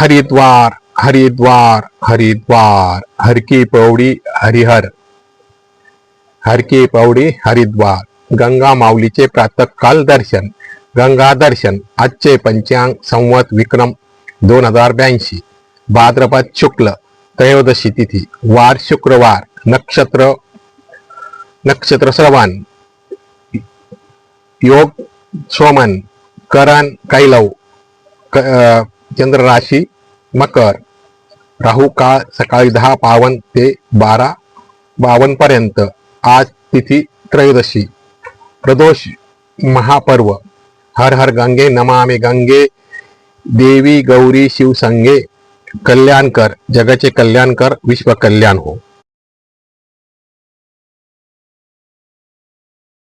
हरिद्वार हरिद्वार हरिद्वार हर की पौडी हरिहर हर की पौडी हरिद्वार गंगा माऊलीचे प्रातःकाल दर्शन गंगा दर्शन आजचे पंचांग संवत विक्रम दोन हजार ब्याऐंशी भाद्रपद शुक्ल त्रयोदशी तिथी वार शुक्रवार नक्षत्र नक्षत्र श्रवण योग सोमन करण कैलव क- चंद्र राशी मकर. राहू काळ सकाळी दहा पावन ते बारा बावन पर्यंत. आज तिथी त्रयोदशी. प्रदोष महापर्व. हर हर गंगे नमामि गंगे. देवी गौरी शिवसंगे. कल्याणकर जगाचे कल्याणकर विश्व कल्याण हो.